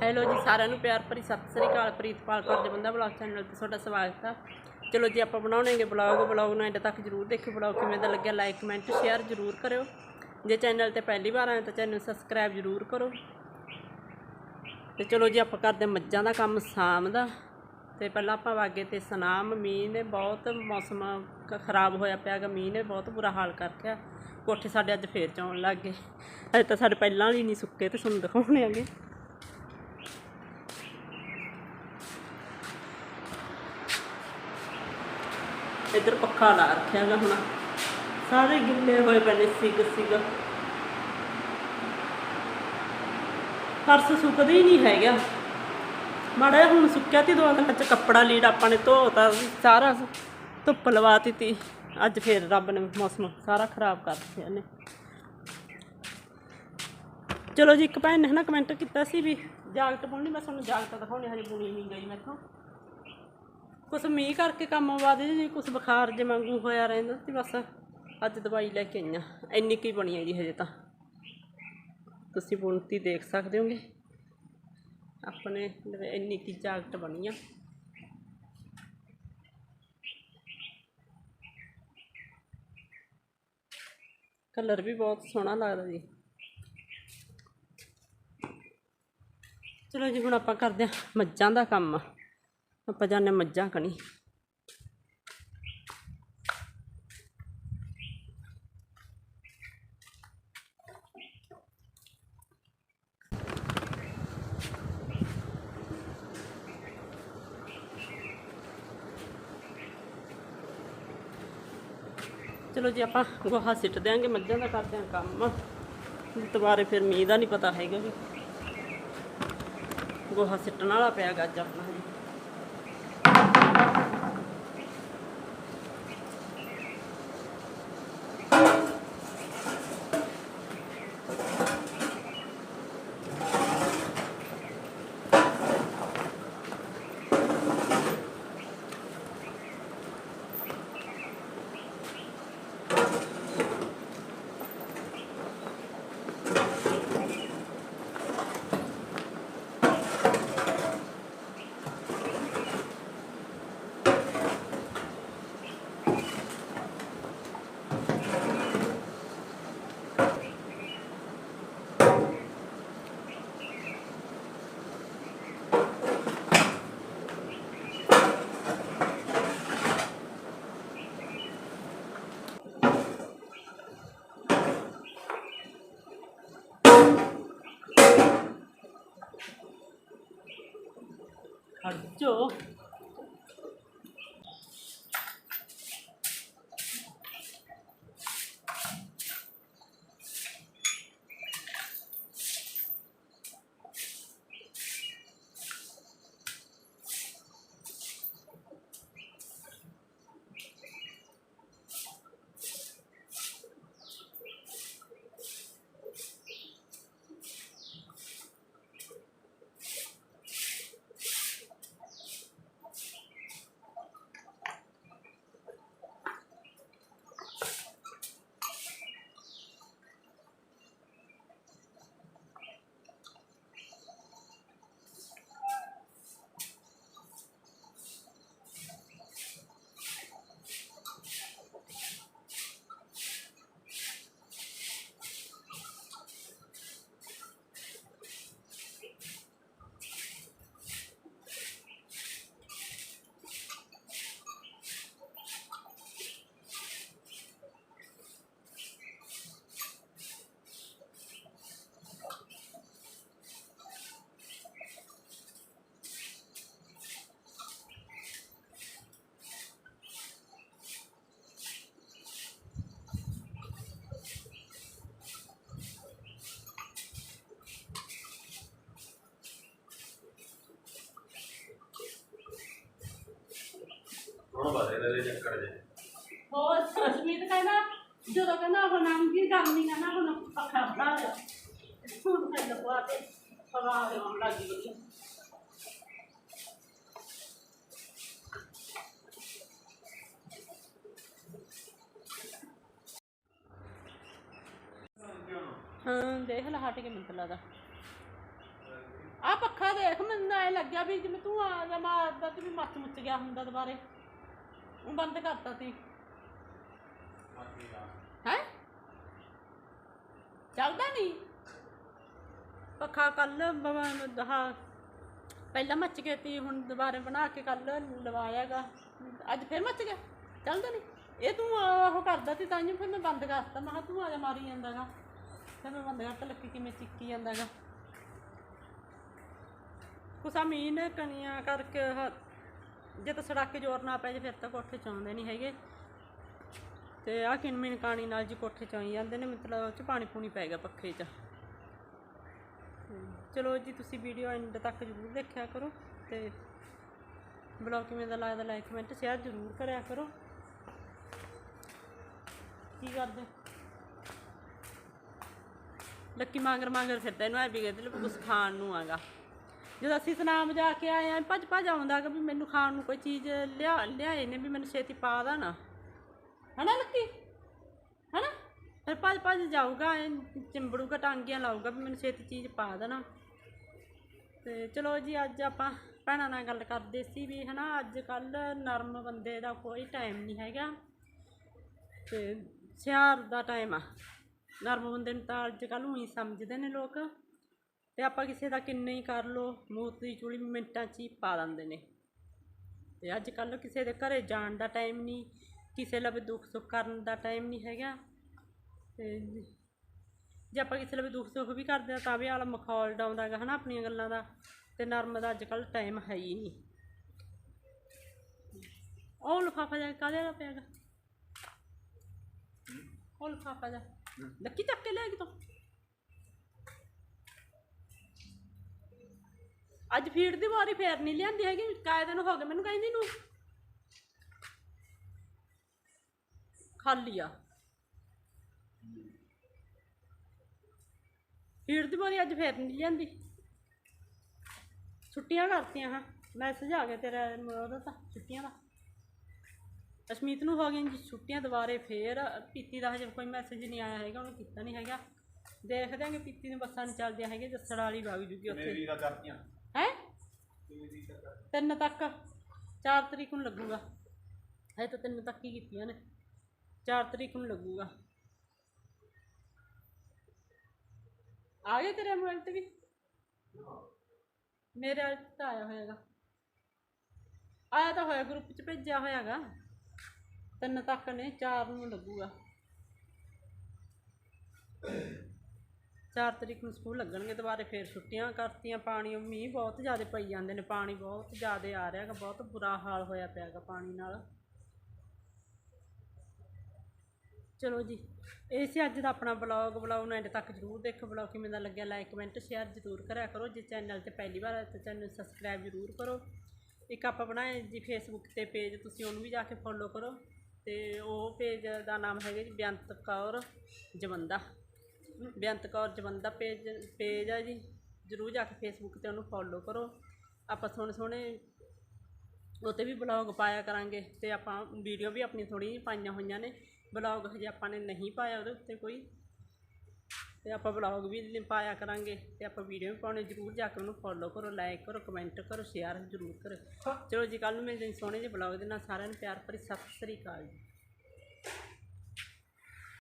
Hello ਜੀ, ਸਾਰਿਆਂ ਨੂੰ ਪਿਆਰ ਭਰੀ ਸਤਿ ਸ੍ਰੀ ਅਕਾਲ। ਪ੍ਰੀਤਪਾਲ ਕੌਰ ਜਵੰਦਾ ਬਲੌਗ ਚੈਨਲ ਤੇ ਤੁਹਾਡਾ ਸਵਾਗਤ ਆ। ਚਲੋ ਜੀ, ਆਪਾਂ ਬਣਾਉਣੇਗੇ ਬਲੌਗ। ਬਲੌਗ ਨੂੰ ਐਂਡ ਤੱਕ ਜਰੂਰ ਦੇਖਿਓ। ਬਲੌਗ ਕਿਵੇਂ ਦਾ ਲੱਗਿਆ ਲਾਈਕ ਕਮੈਂਟ ਸ਼ੇਅਰ ਜਰੂਰ ਕਰਿਓ। ਜੇ ਚੈਨਲ ਤੇ ਪਹਿਲੀ ਵਾਰ ਆਏ ਤਾਂ ਚੈਨਲ ਸਬਸਕ੍ਰਾਈਬ ਜਰੂਰ ਕਰੋ। ਤੇ ਚਲੋ ਜੀ, ਆਪਾਂ ਕਰਦੇ ਮੱਝਾਂ ਦਾ ਕੰਮ ਸ਼ਾਮ ਦਾ। ਤੇ ਪਹਿਲਾਂ ਆਪਾਂ ਵਾਗੇ ਤੇ ਸਨਾਮ, ਮੀਂਹ ਨੇ ਬਹੁਤ ਮੌਸਮ ਖਰਾਬ ਹੋਇਆ ਪਿਆ ਗਾ ਮੀਂਹ ਨੇ ਬਹੁਤ ਬੁਰਾ ਹਾਲ ਕਰਕਿਆ ਕੋਠੇ ਸਾਡੇ ਅੱਜ ਫੇਰ ਚੌਣ ਲੱਗ ਗਏ। ਅਜੇ ਤਾਂ ਸਾਡੇ ਪਹਿਲਾਂ ਵਾਲੀ ਨਹੀਂ ਸੁੱਕੇ ਤੇ ਤੁਹਾਨੂੰ ਦਿਖਾਉਣੇ ਆਗੇ ਇੱਧਰ ਪੱਖਾ ਲਾ ਰੱਖਿਆ ਹੁਣ। ਸਾਰੇ ਗਿੱਲੇ ਹੋਏ ਪਏ ਨੇ ਸਿੱਗ ਸਿੱਗ। ਫਰਸ਼ ਸੁੱਕਦਾ ਹੀ ਨਹੀਂ ਹੈਗਾ। ਮਾੜਾ ਹੁਣ ਸੁੱਕਿਆ ਤੀ, ਦੋ ਦਿਨਾਂ ਚ ਕੱਪੜਾ ਲੀੜ ਆਪਾਂ ਨੇ ਧੋਤਾ ਸਾਰਾ ਧੁੱਪ ਲਵਾ ਤੀ ਅੱਜ ਫੇਰ ਰੱਬ ਨੇ ਮੌਸਮ ਸਾਰਾ ਖਰਾਬ ਕਰ ਦਿੱਤਾ ਨੇ ਚਲੋ ਜੀ, ਇੱਕ ਭੈਣ ਨੇ ਹਨਾ ਕਮੈਂਟ ਕੀਤਾ ਸੀ ਵੀ ਜਾਕਟ ਬੁਣਨੀ ਮੈਂ ਤੁਹਾਨੂੰ ਜਾਕਟ ਦਿਖਾਉਣੀ ਹਜੇ ਬੁਣੀ ਨਹੀਂ ਗਈ ਮੈਥੋਂ। ਕੁਛ ਮੀਂਹ ਕਰਕੇ ਕੰਮ ਆਵਾਦ ਜੀ ਕੁਛ ਬੁਖਾਰ ਜੇ ਵਾਂਗੂ ਹੋਇਆ ਰਹਿੰਦਾ ਸੀ ਬਸ ਅੱਜ ਦਵਾਈ ਲੈ ਕੇ ਆਈਆਂ। ਇੰਨੀ ਕੀ ਬਣੀ ਹੈ ਜੀ ਹਜੇ ਤਾਂ। ਤੁਸੀਂ ਬੁਣਤੀ ਦੇਖ ਸਕਦੇ ਹੋਗੇ। ਆਪਣੇ ਇੰਨੀ ਕੀ ਜਾਕਟ ਬਣੀ ਆ। ਕਲਰ ਵੀ ਬਹੁਤ ਸੋਹਣਾ ਲੱਗਦਾ ਜੀ। ਚਲੋ ਜੀ, ਹੁਣ ਆਪਾਂ ਕਰਦੇ ਹਾਂ ਮੱਝਾਂ ਦਾ ਕੰਮ। ਆਪਾਂ ਜਾਂਦੇ ਹਾਂ ਮੱਝਾਂ ਕਣੀ। ਚਲੋ ਜੀ, ਆਪਾਂ ਗੋਹਾ ਸਿੱਟ ਦਿਆਂਗੇ, ਮੱਝਾਂ ਦਾ ਕਰਦੇ ਹਾਂ ਕੰਮ। ਦੁਬਾਰੇ ਫਿਰ ਮੀਂਹ ਦਾ ਨਹੀਂ ਪਤਾ ਹੈਗਾ ਵੀ। ਗੋਹਾ ਸਿੱਟਣ ਵਾਲਾ ਪਿਆ ਗਾ ਅੱਜ ਆਪਣਾ ਹਜੇ ਹੁਣ ਬਾਰੇ ਦੇ ਚੱਕਰ ਜੇ। ਹੋਰ ਸੁਸ਼ਮੀਤ ਕਹਿੰਦਾ ਜਦੋਂ ਕਹਿੰਦਾ ਉਹ ਨਾਮ ਕੀ ਕੰਮ ਨਹੀਂ ਕਰਨਾ ਹੁਣ ਪੱਖਾ ਬਣਾ ਲਿਆ ਹੁਣ ਮੈਂ ਲਗਵਾ ਤੇ ਹਵਾ ਆਉਣ ਲੱਗ ਗਈ ਹਾਂ ਦੇਖ ਲੈ ਹਟ ਕੇ ਮੈਨੂੰ ਲੱਗਦਾ। ਆ ਪੱਖਾ ਦੇਖ ਮੈਨੂੰ ਐ ਲੱਗਿਆ ਵੀ ਜਿਵੇਂ ਤੂੰ ਆ ਜਾ ਮਾਰਦਾ ਤੇ ਵੀ ਮੱਚ ਮੁੱਚ ਗਿਆ ਹੁੰਦਾ ਦੁਬਾਰੇ। ਉਹ ਬੰਦ ਕਰਤਾ ਸੀ। ਹੈ? ਚੱਲਦਾ ਨਹੀਂ ਪੱਖਾ ਕੱਲ ਹਾਂ ਪਹਿਲਾਂ ਮੱਚ ਗਿਆ ਤੀ ਹੁਣ ਦੁਬਾਰਾ ਬਣਾ ਕੇ ਕੱਲ ਲਵਾਇਆਗਾ। ਅੱਜ ਫਿਰ ਮੱਚ ਗਿਆ? ਚੱਲਦਾ ਨਹੀਂ ਇਹ ਤੂੰ ਉਹ ਕਰਦਾ ਸੀ ਤਾਂ ਹੀ ਫਿਰ ਮੈਂ ਬੰਦ ਕਰਤਾ। ਮੈਂ ਕਿਹਾ ਤੂੰ ਆ ਜਾ ਮਾਰੀ ਜਾਂਦਾਗਾ। ਫਿਰ ਮੈਂ ਬੰਦ ਕਰਤਾ, ਲੱਕੀ ਕਿਵੇਂ ਚਿੱਕੀ ਜਾਂਦਾਗਾ। ਕੁਸਾ ਮੀਨ ਕਣੀਆਂ ਕਰਕੇ ਜੇ ਤਾਂ ਸੜਕ ਜ਼ੋਰ ਨਾ ਪੈ ਜੇ, ਫਿਰ ਤਾਂ ਕੋਠੇ ਚ ਆਉਂਦੇ ਨਹੀਂ ਹੈਗੇ। ਤੇ ਆ ਕਿਨਮਿਨ ਕਾਣੀ ਨਾਲ ਜੀ ਕੋਠੇ ਚ ਆਈ ਜਾਂਦੇ ਨੇ, ਮਤਲਬ ਉਹ ਚ ਪਾਣੀ ਪੂਣੀ ਪੈ ਗਿਆ ਪੱਖੇ 'ਚ। ਚਲੋ ਜੀ, ਤੁਸੀਂ ਵੀਡੀਓ ਐਂਡ ਤੱਕ ਜ਼ਰੂਰ ਦੇਖਿਆ ਕਰੋ ਤੇ ਬਲੌਗ ਕਿਵੇਂ ਦਾ ਲੱਗਦਾ ਲਾਈਕ ਕਮੈਂਟ ਸ਼ੇਅਰ ਜ਼ਰੂਰ ਕਰਿਆ ਕਰੋ। ਕੀ ਕਰਦੇ? ਲੱਕੀ ਮਾਂਗਰ ਮਾਂਗਰ ਫਿਰਦਾ ਇਹਨੂੰ ਐ ਵੀ ਕਹਿੰਦੇ ਵੀ ਖਾਣ ਨੂੰ ਆਗਾ। ਜਦੋਂ ਅਸੀਂ ਸਨਾਮ ਜਾ ਕੇ ਆਏ ਆ, ਭੱਜ ਭੱਜ ਆਉਂਦਾ ਕਿ ਵੀ ਮੈਨੂੰ ਖਾਣ ਨੂੰ ਕੋਈ ਚੀਜ਼ ਲਿਆ, ਲਿਆਏ ਨੇ ਵੀ ਮੈਨੂੰ ਛੇਤੀ ਪਾ ਦੇਣਾ ਹਨਾ ਲੱਕੀ? ਹਨਾ? ਫਿਰ ਭੱਜ ਭੱਜ ਜਾਊਗਾ, ਐਂ ਚਿੰਬੜੂਗਾ ਟਾਂਗੀਆਂ ਲਾਊਗਾ ਵੀ ਮੈਨੂੰ ਛੇਤੀ ਚੀਜ਼ ਪਾ ਦੇਣਾ ਤੇ ਚਲੋ ਜੀ, ਅੱਜ ਆਪਾਂ ਭੈਣਾਂ ਨਾਲ ਗੱਲ ਕਰਦੇ ਸੀ ਵੀ, ਹਨਾ, ਅੱਜ ਕੱਲ ਨਰਮ ਬੰਦੇ ਦਾ ਕੋਈ ਟਾਈਮ ਨਹੀਂ ਹੈਗਾ। ਤੇ ਸਿਆਰ ਦਾ ਟਾਈਮ ਆ। ਨਰਮ ਬੰਦੇ ਨੂੰ ਤਾਂ ਅੱਜ ਕੱਲ੍ਹ ਉਹੀ ਸਮਝਦੇ ਨੇ ਲੋਕ। ਤੇ ਆਪਾਂ ਕਿਸੇ ਦਾ ਕਿੰਨੇ ਹੀ ਕਰ ਲੋ ਮੂਤ ਦੀ ਚੂੜੀ ਮਿੰਟਾਂ 'ਚ ਹੀ ਪਾ ਦਿੰਦੇ ਨੇ। ਤੇ ਅੱਜ ਕੱਲ੍ਹ ਕਿਸੇ ਦੇ ਘਰੇ ਜਾਣ ਦਾ ਟਾਈਮ ਨਹੀਂ ਕਿਸੇ ਲਵੇ ਦੁੱਖ ਸੁੱਖ ਕਰਨ ਦਾ ਟਾਈਮ ਨਹੀਂ ਹੈਗਾ। ਤੇ ਜੇ ਆਪਾਂ ਕਿਸੇ ਲਵੇ ਦੁੱਖ ਸੁੱਖ ਵੀ ਕਰਦੇ ਆ ਤਾਂ ਵੀ ਆਲਾ ਮਖੌਲ ਡਾਉਂਦਾ ਗਾ ਹਨਾ ਆਪਣੀਆਂ ਗੱਲਾਂ ਦਾ। ਤੇ ਨਰਮ ਦਾ ਅੱਜ ਕੱਲ੍ਹ ਟਾਈਮ ਹੈ ਹੀ ਨਹੀਂ। ਉਹ ਲਿਫਾਫਾ ਜਾ ਕਾਹਦੇ ਦਾ ਪਿਆਗਾ ਉਹ ਲਿਫਾਫਾ ਜਾ ਲੱਕੀ ਚੱਕ ਕੇ ਲੈ ਗਈ ਤੂੰ ਅੱਜ ਫੀਡ ਦੀ ਵਾਰੀ ਫੇਰ ਨਹੀਂ ਲਿਆਂਦੀ ਹੈਗੀ ਕਾਇ ਦਿਨ ਹੋ ਗਏ ਮੈਨੂੰ ਕਹਿੰਦੀ ਨੂੰ। ਖਾਲੀ ਆ। ਫੀਡ ਦੀ ਵਾਰੀ ਅੱਜ ਫੇਰ ਨਹੀਂ ਲਿਆਂਦੀ। ਛੁੱਟੀਆਂ ਕਰਤੀਆਂ ਹਾਂ ਮੈਸੇਜ ਆ ਗਿਆ ਤੇਰਾ ਉਹਦਾ ਤਾਂ, ਛੁੱਟੀਆਂ ਦਾ। ਅਸ਼ਮੀਤ ਨੂੰ ਹੋ ਗਈਆਂ ਜੀ ਛੁੱਟੀਆਂ, ਦੁਬਾਰੇ ਫੇਰ ਪੀਤੀ ਦਾ ਹਜੇ ਕੋਈ ਮੈਸੇਜ ਨਹੀਂ ਆਇਆ ਹੈਗਾ, ਉਹਨੂੰ ਕੀਤਾ ਨਹੀਂ ਹੈਗਾ। ਦੇਖਦੇ ਆਂਗੇ ਪੀਤੀ ਨੂੰ ਬੱਸਾਂ ਨਹੀਂ ਚੱਲਦੀਆਂ ਹੈਗੀਆਂ, ਜੱਸੜ ਵਾਲੀ ਵਗ ਜੂਗੀ ਉੱਥੇ। ਮੇਰੀ ਦਾ ਕਰਤੀਆਂ ਤਿੰਨ ਤੱਕ। 4 ਤਰੀਕ ਨੂੰ ਲੱਗੂਗਾ। ਹਜੇ ਤਾਂ ਤਿੰਨ ਤੱਕ ਹੀ ਕੀਤੀਆਂ ਨੇ। 4 ਤਰੀਕ ਨੂੰ ਲੱਗੂਗਾ। ਆ ਗਿਆ ਤੇਰੇ ਮੋਬਾਈਲ ਤੇ ਵੀ? ਮੇਰੇ ਵਾਲੇ ਤਾਂ ਆਇਆ ਹੋਇਆਗਾ। ਆਇਆ ਤਾਂ ਹੋਇਆ ਗਰੁੱਪ 'ਚ ਭੇਜਿਆ ਹੋਇਆਗਾ। ਤਿੰਨ ਤੱਕ ਨੇ 4 ਨੂੰ ਲੱਗੂਗਾ। 4 ਤਰੀਕ ਨੂੰ ਸਕੂਲ ਲੱਗਣਗੇ ਦੁਬਾਰੇ ਫੇਰ ਛੁੱਟੀਆਂ ਕਰਤੀਆਂ, ਪਾਣੀ ਮੀਂਹ ਬਹੁਤ ਜ਼ਿਆਦਾ ਪਈ ਜਾਂਦੇ ਨੇ, ਪਾਣੀ ਬਹੁਤ ਜ਼ਿਆਦਾ ਆ ਰਿਹਾ ਹੈਗਾ, ਬਹੁਤ ਬੁਰਾ ਹਾਲ ਹੋਇਆ ਪਿਆ ਹੈਗਾ ਪਾਣੀ ਨਾਲ। ਚਲੋ ਜੀ, ਇਹ ਸੀ ਅੱਜ ਦਾ ਆਪਣਾ ਬਲੌਗ ਬਲੌਗ ਨੂੰ ਐਂਡ ਤੱਕ ਜਰੂਰ ਦੇਖੋ ਬਲੌਗ ਕਿਵੇਂ ਦਾ ਲੱਗਿਆ ਲਾਈਕ ਕਮੈਂਟ ਸ਼ੇਅਰ ਜਰੂਰ ਕਰਿਆ ਕਰੋ, ਜੇ ਚੈਨਲ ਤੇ ਪਹਿਲੀ ਵਾਰ ਆਏ ਤਾਂ ਚੈਨਲ ਸਬਸਕ੍ਰਾਈਬ ਜਰੂਰ ਕਰੋ। ਇੱਕ ਆਪਾਂ ਬਣਾਏ ਜੀ ਫੇਸਬੁੱਕ ਤੇ ਪੇਜ ਤੁਸੀਂ ਉਹਨੂੰ ਵੀ ਜਾ ਕੇ ਫੋਲੋ ਕਰੋ, ਤੇ ਉਹ ਪੇਜ ਦਾ ਨਾਮ ਹੈਗਾ ਜੀ ਬੇਅੰਤ ਕੌਰ ਜਵੰਦਾ। ਬੇਅੰਤ ਕੌਰ ਜਵੰਦਾ ਪੇਜ ਪੇਜ ਆ ਜੀ। ਜਰੂਰ ਜਾ ਕੇ ਫੇਸਬੁੱਕ ਤੇ ਉਹਨੂੰ ਫੋਲੋ ਕਰੋ। ਆਪਾਂ ਸੋਹਣੇ ਸੋਹਣੇ ਉੱਤੇ ਵੀ ਬਲੌਗ ਪਾਇਆ ਕਰਾਂਗੇ ਤੇ ਆਪਾਂ ਵੀਡੀਓ ਵੀ ਆਪਣੀ ਥੋੜੀ ਪਾਈਆਂ ਹੋਈਆਂ ਨੇ। ਬਲੌਗ ਹਜੇ ਆਪਾਂ ਨੇ ਨਹੀਂ ਪਾਇਆ ਉਹਦੇ ਉੱਤੇ ਕੋਈ। ਤੇ ਆਪਾਂ ਬਲੌਗ ਵੀ ਪਾਇਆ ਕਰਾਂਗੇ ਤੇ ਆਪਾਂ ਵੀਡੀਓ ਵੀ ਪਾਉਣੇ। ਜਰੂਰ ਜਾ ਕੇ ਉਹਨੂੰ ਫੋਲੋ ਕਰੋ ਲਾਈਕ ਕਰੋ ਕਮੈਂਟ ਕਰੋ ਸ਼ੇਅਰ ਜਰੂਰ ਕਰੋ। ਚਲੋ ਜੀ ਕੱਲ ਨੂੰ ਮਿਲਦੇ ਸੋਹਣੇ ਜਿਹੇ ਬਲੌਗ ਦੇ ਨਾਲ। ਸਾਰਿਆਂ ਨੂੰ ਪਿਆਰ ਭਰੀ ਸਤਿ ਸ੍ਰੀ ਅਕਾਲ ਜੀ।